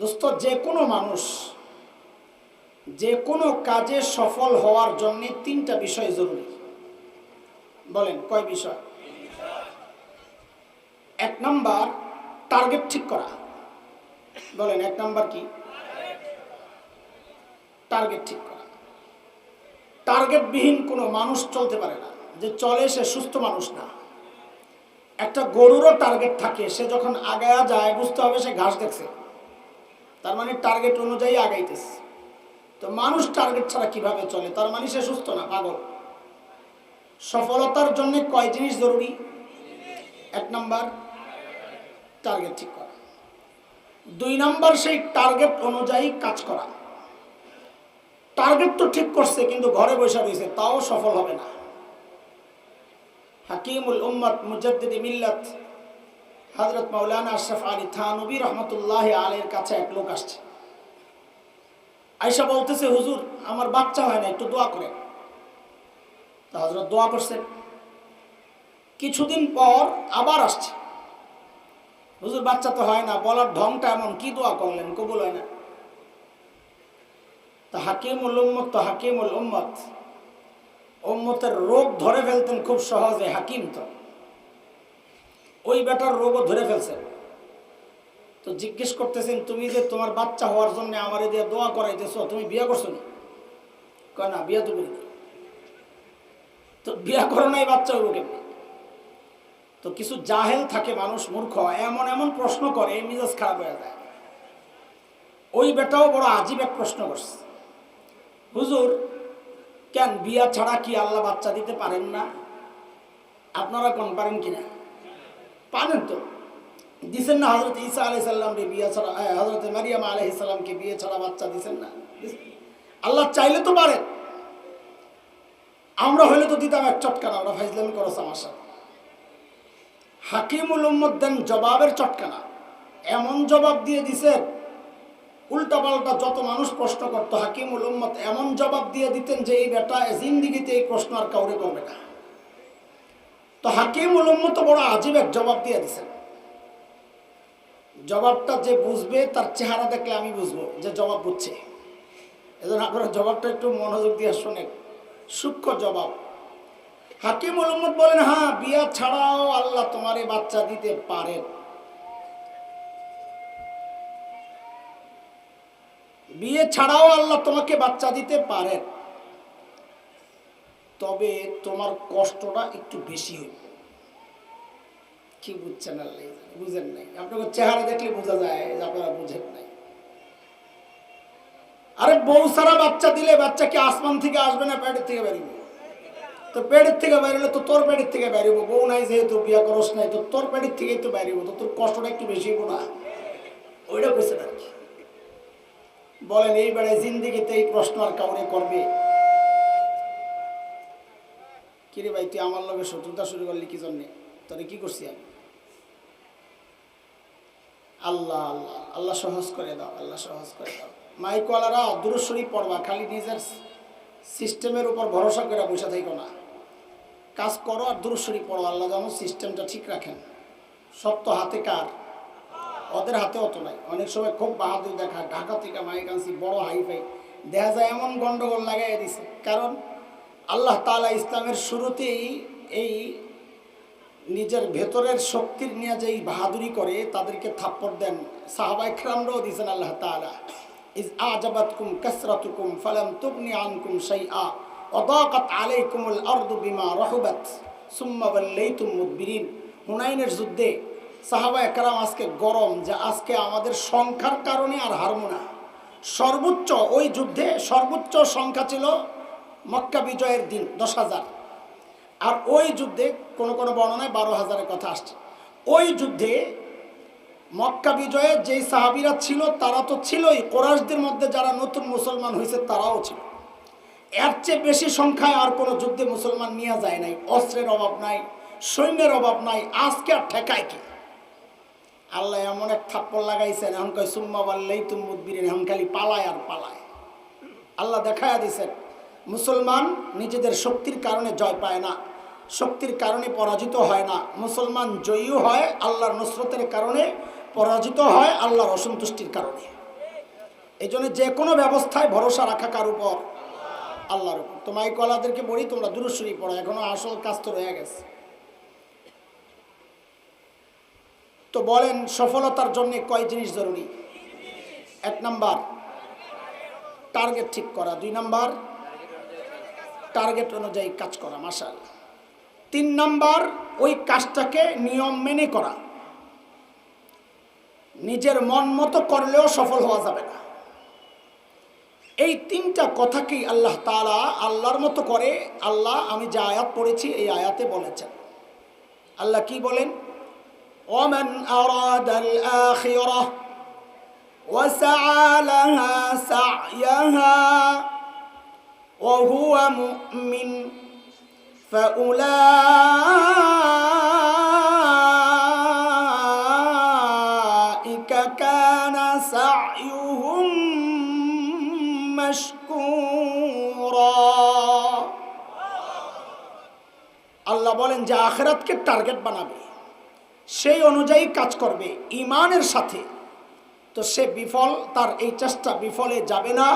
দোস্ত, যে কোনো মানুষ, যে কোনো কাজে সফল হওয়ার জন্য তিনটা বিষয় জরুরি। বলেন, কয় বিষয়? এক নাম্বার টার্গেট ঠিক করা। বলেন, এক নাম্বার কি? টার্গেট ঠিক করা। টার্গেটবিহীন কোনো মানুষ চলতে পারে না। যে চলে, সে সুস্থ মানুষ না। একটা গরুরও টার্গেট থাকে, সে যখন আগায়া যায়, বুঝতে হবে সে ঘাস দেখছে। তার মানে টার্গেট অনুযায়ী আগাইতেছে। তো মানুষ টার্গেট ছাড়া কীভাবে চলে? তার মানে সে সুস্থ না, পাগল? সফলতার জন্য কয় জিনিস জরুরি? এক নম্বর টার্গেট ঠিক করা। দুই নাম্বার, সেই টার্গেট অনুযায়ী কাজ করা। টার্গেট তো ঠিক করছে, কিন্তু ঘরে বসে রয়েছে, তাও সফল হবে না। হাকিমুল উম্মত মুজাদ্দিদি মিল্লাত হজরত মৌলানা আশরাফ আলী থানবী রহমতুল্লাহ আলের কাছে এক লোক আসছে। আয়সা বলতেছে, হুজুর, আমার বাচ্চা হয় না, একটু দোয়া করে তা হজরত দোয়া করছে। কিছুদিন পর আবার আসছে। হুজুর, বাচ্চা তো হয় না, বলার ঢংটা এমন, কি দোয়া করলেন? কবুল হয় না। তা হাকিমুল উম্মত তো হাকিমুল উম্মত। উম্মতের রোগ ধরে ফেলতেন খুব সহজে, হাকিম তো। ওই বেটার রোগও ধরে ফেলছেন। তো জিজ্ঞেস করতেছেন, তুমি যে তোমার বাচ্চা হওয়ার জন্য আমার দিয়ে দোয়া করাইতেছো, তুমি বিয়ে করছ না কয়, না, বিয়ে তো করি। তো বিয়া করো নাই, বাচ্চা হইব কেমনি? তো কিছু জাহেল থাকে মানুষ, মূর্খ, এমন এমন প্রশ্ন করে, মিজাজ খারাপ হয়ে যায়। ওই বেটাও বড় আজীব এক প্রশ্ন করছে। হুজুর, কেন বিয়া ছাড়া কি আল্লাহ বাচ্চা দিতে পারেন না? আপনারা কোন পারেন কিনা? পারেন তো। দিছেন না হজরত ঈসা আলাই সাল্লামকে বিয়ে ছাড়া হজরত মারিয়াম আলহ ইসলামকে বিয়ে ছাড়া বাচ্চা দিছেন না। আল্লাহ চাইলে তো পারেন। আমরা হইলে তো দিতাম এক চটকানা, আমরা ফাইজলামি করছ আমার সাথে। হাকিমুল উম্মদ দেন জবাবের চটকানা। এমন জবাব দিয়ে দিছেন, উল্টাপাল্টা যত মানুষ প্রশ্ন করতো, হাকিমুল উম্মত এমন জবাব দিয়ে দিতেন যে, এই বেটা জিন্দিগিতে এই প্রশ্ন আর কাউরে করবে না। তো হাকিমুল উম্মত বড় আজীব এক জবাব দিয়ে দিছেন। জবাবটা যে বুঝবে, তার চেহারা দেখলে আমি বুঝব যে জবাব বুঝছে। এজন্য আপনারা জবাবটা একটু মনোযোগ দিয়ে শোনেন। সূক্ষ্ম জবাব। হাকিম উম্মত বলেন হ্যাঁ বিয়া ছাড়াও আল্লাহ তোমারে বাচ্চা দিতে পারেন। বিয়ে ছাড়াও আল্লাহ তোমাকে বাচ্চা দিতে পারেন। তবে তোমার কষ্টটা একটু বেশি হইবে। কি বুঝছেন আল্লাহ? বুঝেন নাই। আপনাকে চেহারা দেখলে বোঝা যায় আপনারা বুঝেন নাই। আরে বউ সারা বাচ্চা দিলে বাচ্চা কি আসমান থেকে আসবে না পেটের থেকে বেরিয়ে? তো পেটের থেকে বেরোলে তো তোর পেটের থেকে বেরিয়ে বউ নাই যেহেতু, বিয়া করস নাই, তো তোর পেটের থেকেই তো বেরিয়ে তো তোর কষ্টটা একটু বেশি হব না। ওইটা বুঝছেন আর কি। বলেন এই বেড়ায় জিন্দিগিতে এই প্রশ্ন আর কাউরে করবে? কিরে ভাই, তুই আমার লগে শত্রুতা শুরু করলি কি জন্যে? তোরে কি করছি আমি? আল্লাহ আল্লাহ আল্লাহ সহজ করে দাও, আল্লাহ সহজ করে দাও। মাইকওয়ালারা দূরস্বরী পড়বা, খালি নিজের সিস্টেমের উপর ভরসা করে বসে থাকো না। কাজ করো আর দূরস্বরী পড়ো, আল্লাহ যেমন সিস্টেমটা ঠিক রাখেন। সব তো হাতে কার? ওদের হাতে অত নাই। অনেক সময় খুব বাহাদুর দেখা, ঢাকা থেকে মাইক আনছি, বড় হাইফাই। দেখা যায় এমন গন্ডগোল লাগাই দিছে। কারণ আল্লাহ তালা ইসলামের শুরুতেই এই নিজের ভেতরের শক্তির নিয়ে যেই বাহাদুরি করে, তাদেরকে থাপ্পড় দেন। সাহাবাই ক্রামরাও দিয়েছেন আল্লাহ তালা ইজ আজাবাতকুম কাসরাতুকুম ফালাম তুগনি আনকুম শাইআ, অদাকাত আলাইকুমুল আরদু বিমা রহবাত, সুম্মা ওয়াল্লাইতুম হুনাইনের যুদ্ধে সাহাবা একরাম আজকে গরম যে আজকে আমাদের সংখ্যার কারণে আর হারমোনা সর্বোচ্চ, ওই যুদ্ধে সর্বোচ্চ সংখ্যা ছিল মক্কা বিজয়ের দিন, দশ হাজার। আর ওই যুদ্ধে কোনো কোনো বর্ণনায় বারো হাজারের কথা আসছে। ওই যুদ্ধে মক্কা বিজয়ে যেই সাহাবিরা ছিল, তারা তো ছিলই। কোরআশদের মধ্যে যারা নতুন মুসলমান হয়েছে, তারাও ছিল। এর চেয়ে বেশি সংখ্যায় আর কোনো যুদ্ধে মুসলমান নিয়ে যায় নাই। অস্ত্রের অভাব নাই, সৈন্যের অভাব নাই। আজকে আর ঠেকায় কি? আল্লাহ এমন এক থাপ্পড় লাগাইছেন, এখন কয়, সুম্মা বাল্লাই তুম মুদবিরেন এখন খালি পালায় আর পালায়। আল্লাহ দেখায়া দিছেন মুসলমান নিজেদের শক্তির কারণে জয় পায় না, শক্তির কারণে পরাজিত হয় না। মুসলমান জয়ীও হয় আল্লাহর নসরতের কারণে, পরাজিত হয় আল্লাহর অসন্তুষ্টির কারণে। এই জন্য যে কোনো ব্যবস্থায় ভরসা রাখা কার উপর? আল্লাহর উপর। তো মাইকওয়ালাদেরকে বলি, তোমরা দূরস্বরী পড়ো, এখনও আসল কাজ তো রয়ে গেছে। তো বলেন, সফলতার জন্য কয় জিনিস জরুরি? এক নাম্বার, টার্গেট ঠিক করা। দুই নাম্বার টার্গেট অনুযায়ী কাজ করা মাসাল তিন নাম্বার ওই কাজটাকে নিয়ম মেনে করা নিজের মন মতো করলেও সফল হওয়া যাবে না এই তিনটা কথাকেই আল্লাহ তালা আল্লাহর মতো করে আল্লাহ আমি যে আয়াত পড়েছি এই আয়াতে বলেছেন আল্লাহ কি বলেন ওমান أراد الآخرة وسعى لها سعيها وهو مؤمن فأولئك كان سعيهم مشكورا আল্লাহ বলেন যে আখেরাতকে টার্গেট বানাবে সেই অনুযায়ী কাজ করবে ইমানের সাথে তো সে বিফল তার এই চেষ্টা বিফলে যাবে না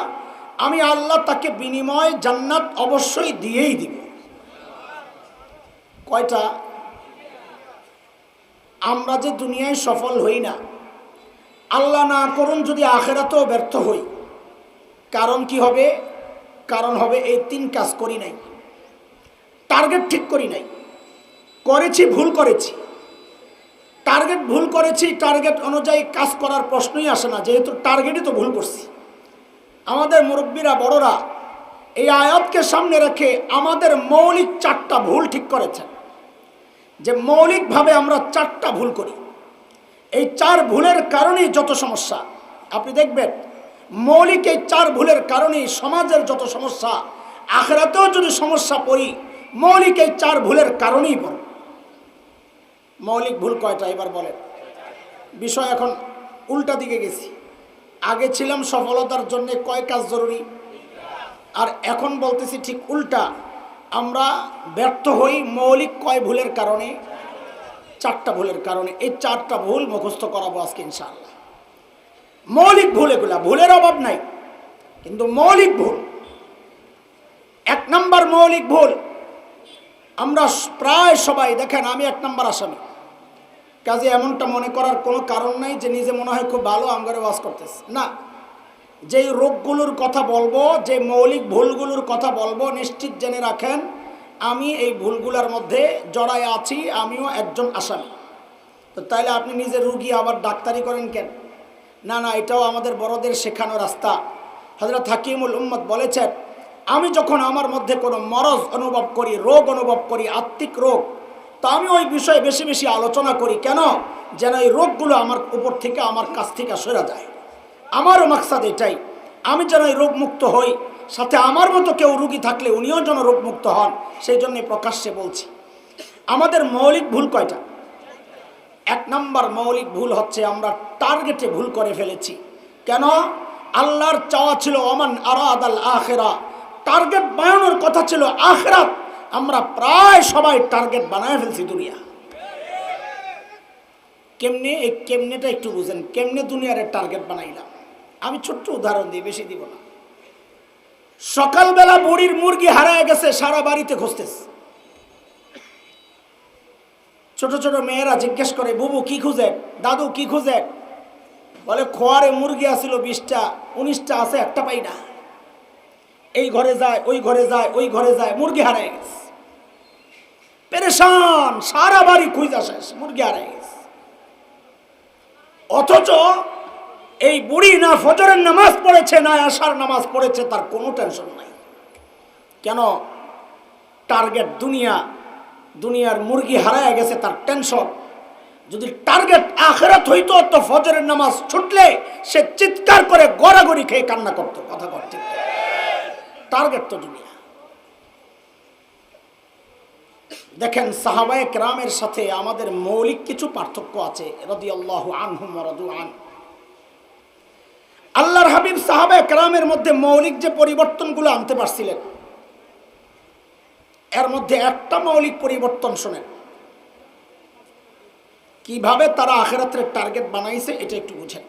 আমি আল্লাহ তাকে বিনিময় জান্নাত অবশ্যই দিয়েই দিব। কয়টা? আমরা যে দুনিয়ায় সফল হই না, আল্লাহ না করুন যদি আখেরাতেও ব্যর্থ হই। কারণ কি হবে? কারণ হবে এই তিন কাজ করি নাই। টার্গেট ঠিক করি নাই। করেছি, ভুল করেছি। টার্গেট ভুল করেছি, টার্গেট অনুযায়ী কাজ করার প্রশ্নই আসে না, যেহেতু টার্গেটই তো ভুল করছি। আমাদের মুরব্বীরা, বড়রা, এই আয়াতকে সামনে রেখে আমাদের মৌলিক চারটা ভুল ঠিক করেছেন। যে মৌলিকভাবে আমরা চারটা ভুল করি। এই চার ভুলের কারণেই যত সমস্যা, আপনি দেখবেন, মৌলিক এই চার ভুলের কারণেই সমাজের যত সমস্যা, আখরাতেও যদি সমস্যা পড়ি, মৌলিক এই চার ভুলের কারণেই পড়ি। মৌলিক ভুল কয়টা? এবার বলেন। বিষয় এখন উল্টা দিকে গেছি। আগে ছিলাম সফলতার জন্য কয় কাজ জরুরি? আর এখন বলতেছি ঠিক উল্টা। আমরা ব্যর্থ হই মৌলিক কয় ভুলের কারণে? চারটা ভুলের কারণে। এই চারটা ভুল মুখস্থ করাবো আজকে ইনশাআল্লাহ। মৌলিক ভুল এগুলা, ভুলের অভাব নাই। কিন্তু মৌলিক ভুল। এক নম্বর মৌলিক ভুল, আমরা প্রায় সবাই, দেখেন আমি এক নম্বর আসামি। কাজে এমনটা মনে করার কোনো কারণ নাই যে নিজে মনে হয় খুব ভালো, আমগারে ওয়াজ করতেছে। না। যেই রোগগুলোর কথা বলব যে মৌলিক ভুলগুলোর কথা বলব, নিশ্চিত জেনে রাখেন, আমি এই ভুলগুলোর মধ্যে জড়ায় আছি, আমিও একজন আসামি। তো তাইলে আপনি নিজে রুগী আবার ডাক্তারি করেন কেন? না না, এটাও আমাদের বড়দের শেখানো রাস্তা। হজরত হাকিমুল উম্মদ বলেছেন, আমি যখন আমার মধ্যে কোনো মরজ অনুভব করি, রোগ অনুভব করি, আত্মিক রোগ তো আমি ওই বিষয়ে বেশি বেশি আলোচনা করি। কেন? যেন এই রোগগুলো আমার উপর থেকে, আমার কাছ থেকে সরে যায়। আমারও মাকসাদ এটাই। আমি যেন এই রোগমুক্ত হই, সাথে আমার মতো কেউ রুগী থাকলে উনিও যেন রোগমুক্ত হন, সেই জন্যে প্রকাশ্যে বলছি। আমাদের মৌলিক ভুল কয়টা? এক নম্বর মৌলিক ভুল হচ্ছে আমরা টার্গেটে ভুল করে ফেলেছি। কেন? আল্লাহর চাওয়া ছিল অমান আরাদ আল আখেরা। টার্গেট বানানোর কথা ছিল আখরাত। আমরা প্রায় সবাই টার্গেট বানায় ফেলছি দুনিয়া। কেমনে, এই কেমনেটা একটু বুঝেন, কেমনে দুনিয়ার টার্গেট বানাইলাম? আমি ছোট্ট উদাহরণ দিই বেশি দিব না। সকালবেলা বুড়ির মুরগি হারায় গেছে, সারা বাড়িতে খুঁজতেছে ছোট ছোট মেয়েরা জিজ্ঞেস করে, বুবু, কি খুঁজে? দাদু, কি খুঁজে? বলে, খোয়ারে মুরগি আসিল বিশটা, উনিশটা আছে, একটা পাই না। এই ঘরে যায়, ওই ঘরে যায়, ওই ঘরে যায়, মুরগি হারাই গেছে। পেরেশান, সারা বাড়ি খুঁজা শেষ, মুরগি হারায় গেছে। অথচ এই বুড়ি না ফজরের নামাজ পড়েছে, না আশার নামাজ পড়েছে, তার কোনো টেনশন নাই। কেন? টার্গেট দুনিয়া, দুনিয়ার মুরগি হারায় গেছে, তার টেনশন যদি টার্গেট আখেরাত হইতো, তো ফজরের নামাজ ছুটলে সে চিৎকার করে গড়াগড়ি খেয়ে কান্না করতো, কথা করতে টার্গেট তো দুনিয়া দেখেন সাহাবায়ে কেরামের সাথে আমাদের মৌলিক কিছু পার্থক্য আছে রদি আল্লাহ আনহুম রদু আন। আল্লাহর হাবিব সাহাবায়ে কেরামের মধ্যে মৌলিক যে পরিবর্তনগুলো আনতে পারছিলেন, এর মধ্যে একটা মৌলিক পরিবর্তন শোনেন। কীভাবে তারা আখেরাতের টার্গেট বানাইছে এটা একটু বুঝেন।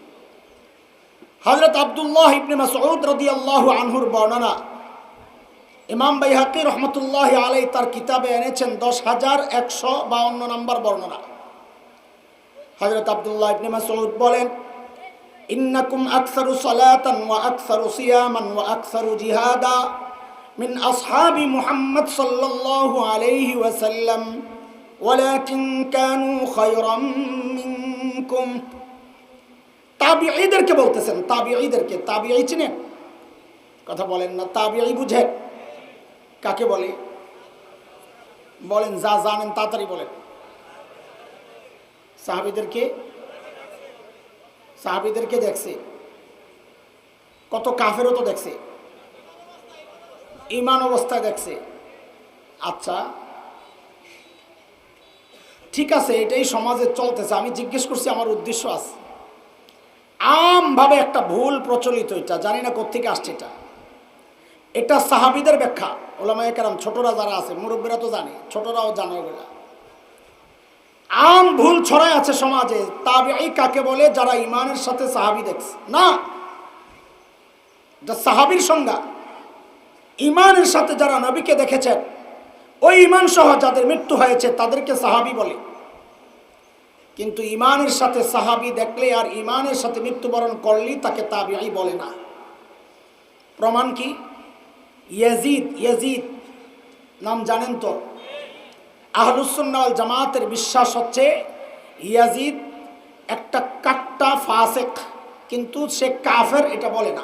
হজরত আবদুল্লাহ ইবনে মাসউদ রাদিয়াল্লাহু আনহুর বর্ণনা ইমাম বাইহাকি রহমতুল্লাহ আলাই তার কিতাবে এনেছেন দশ হাজার একশো বাউন্ন নম্বর বর্ণনা। হজরত আবদুল্লাহ ইবনে মাসউদ বলেন, ইন্নাকুম আকসারু সালাতান ওয়া আকসারু সিয়ামান ওয়া আকসারু জিহাদা মিন আসহাবি মুহাম্মদ সাল্লাল্লাহু আলাইহি ওয়াসাল্লাম। ওয়ালাকিন কানু খায়রাম মিনকুম। তাবিঈদেরকে বলতেছেন, তাবিঈদেরকে, তাবিঈ চিনেন? কথা বলেন না, তাবিঈ বুঝেন। কাকে বলে? বলেন, যা জানেন তাড়াতাড়ি বলেন। সাহাবিদেরকে সাহাবিদেরকে দেখছে? কত কাফেরও তো দেখছে। ইমান অবস্থায় দেখছে। আচ্ছা ঠিক আছে, এটাই সমাজে চলতেছে। আমি জিজ্ঞেস করছি, আমার উদ্দেশ্য আছে। আমভাবে একটা ভুল প্রচলিত এটা, জানি না কোথেকে আসছে এটা। এটা সাহাবিদের ব্যাখ্যা। ওলামায় কারাম, ছোটরা যারা আছে, মুরব্বীরা তো জানে, ছোটরাও জানে ওগুলা। আম ভুল ছড়ায় আছে সমাজে তাবে কাকে বলে? যারা ইমানের সাথে সাহাবি দেখছে। না। সাহাবির সংজ্ঞা। ইমানের সাথে যারা নবীকে দেখেছেন, ওই ইমান সহ যাদের মৃত্যু হয়েছে, তাদেরকে সাহাবি বলে। কিন্তু ইমানের সাথে সাহাবি দেখলে আর ইমানের সাথে মৃত্যুবরণ করলেই তাকে তাবিআই বলে না। প্রমাণ কি? ইয়াজিদ ইয়াজিদ, নাম জানেন তো? আহলুসুন্নাল জামাতের বিশ্বাস হচ্ছে ইয়াজিদ একটা কাট্টা ফাসেক, কিন্তু সে কাফের এটা বলে না।